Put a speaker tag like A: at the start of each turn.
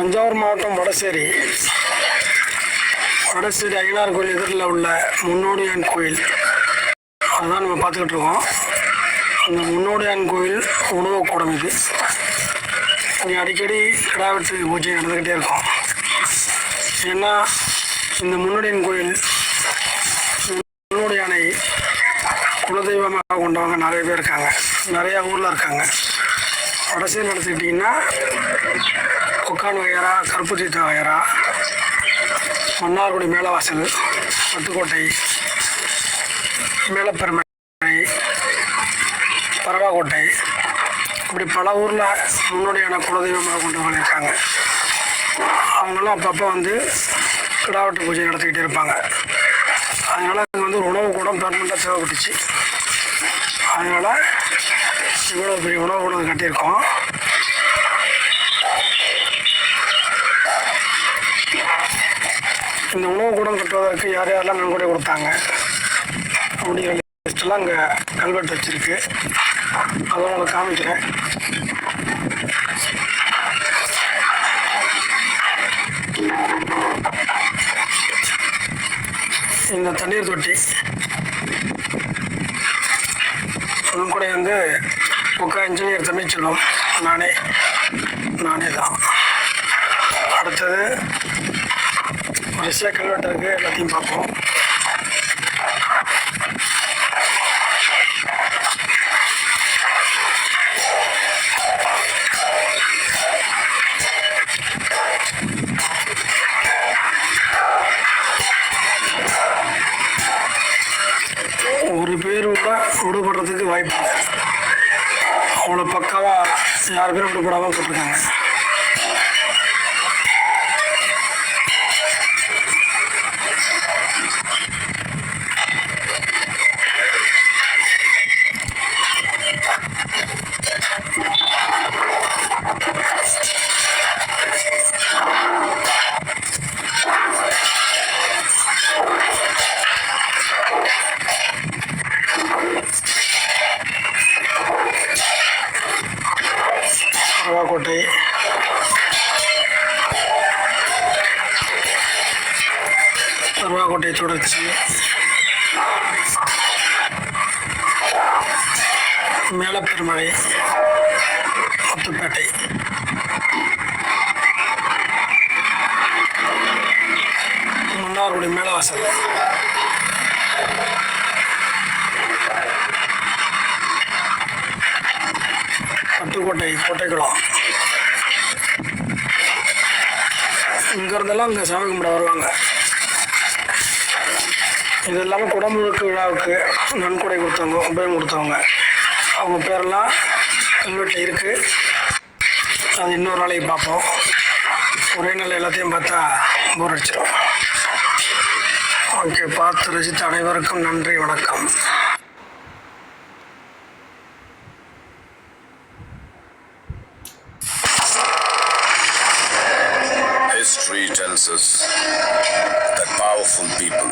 A: தஞ்சாவூர் மாவட்டம் வடசேரி. வடசேரி ஐயனார் கோயில் எதிரில் உள்ள முன்னோடியான் கோயில். அதுதான் நம்ம பார்த்துக்கிட்டு இருக்கோம். அந்த முன்னோடியான் கோயில் உணவுக்கூடம் இது. இங்கே அடிக்கடி கிடாவெட்டு பூஜை நடந்துக்கிட்டே இருக்கும். ஏன்னா இந்த முன்னோடியான் கோயில் முன்னோடியானை குலதெய்வமாக கொண்டவங்க நிறைய பேர் இருக்காங்க. நிறையா ஊரில் இருக்காங்க. வடசேரி எடுத்துக்கிட்டிங்கன்னா கொக்கான் வகையரா கருப்பு தீத்த வகையரா மன்னார்குடி மேலவாசல் பட்டுக்கோட்டை மேலப்பெருமை பரவாக்கோட்டை. இப்படி பல ஊரில் முன்னோடியான குலதெய்வமாக கொண்டு இருக்காங்க அவங்களாம் அப்பப்போ வந்து கிடாவட்டு பூஜை நடத்திக்கிட்டே இருப்பாங்க. அதனால் அங்கே வந்து உணவு கூடம் பெர்மனெண்ட்டாக தேவைப்பட்டுச்சு அதனால் இவ்வளோ பெரிய உணவு கூடம் கட்டியிருக்கோம். இந்த உணவு கூடம் கட்டுவதற்கு யார் யாரெல்லாம் நன்கொடை கொடுத்தாங்க? அப்படிங்கிற லிஸ்ட்டெல்லாம் அங்கே கல்வெட்டு வச்சுருக்கு. அதை உங்களுக்கு காமிக்கிறேன். இந்த தண்ணீர் தொட்டி. நன்கொடை வந்து முக்கா இன்ஜினியர் தமிழ்ச்செல்வம். நானே. நானே தான். அடுத்தது வரிசையாக கல்வெட்டு இருக்குது எல்லாத்தையும் பார்ப்போம் ஒரு பேர் கூட விடுபடுறதுக்கு வாய்ப்பு இல்லை. அவ்வளோ பக்காவாக யார் பேரும் விடுபடாமல் போட்டிருக்காங்க பரவாக்கோட்டை பரவாக்கோட்டை தொடர்ச்சி. மேலப்பெருமழை முத்துப்பேட்டை. மன்னார்குடி மேலவாசல். கோட்டை கோட்டைக்குளம் இங்கேருந்தெல்லாம் இங்கே சாமி கும்பிட வருவாங்க. இது இல்லாமல் குடமுழுக்கு விழாவுக்கு நன்கொடை கொடுத்தவங்க உபயம் கொடுத்தவங்க. அவங்க பேரெல்லாம் கல்வெட்டில் இருக்குது அது இன்னொரு நாளைக்கு பார்ப்போம். ஒரே நாள் எல்லாத்தையும் பார்த்தா போர் அடிச்சிடும் ஓகே பார்த்து ரசித்த அனைவருக்கும் நன்றி வணக்கம்.
B: Tells us that powerful people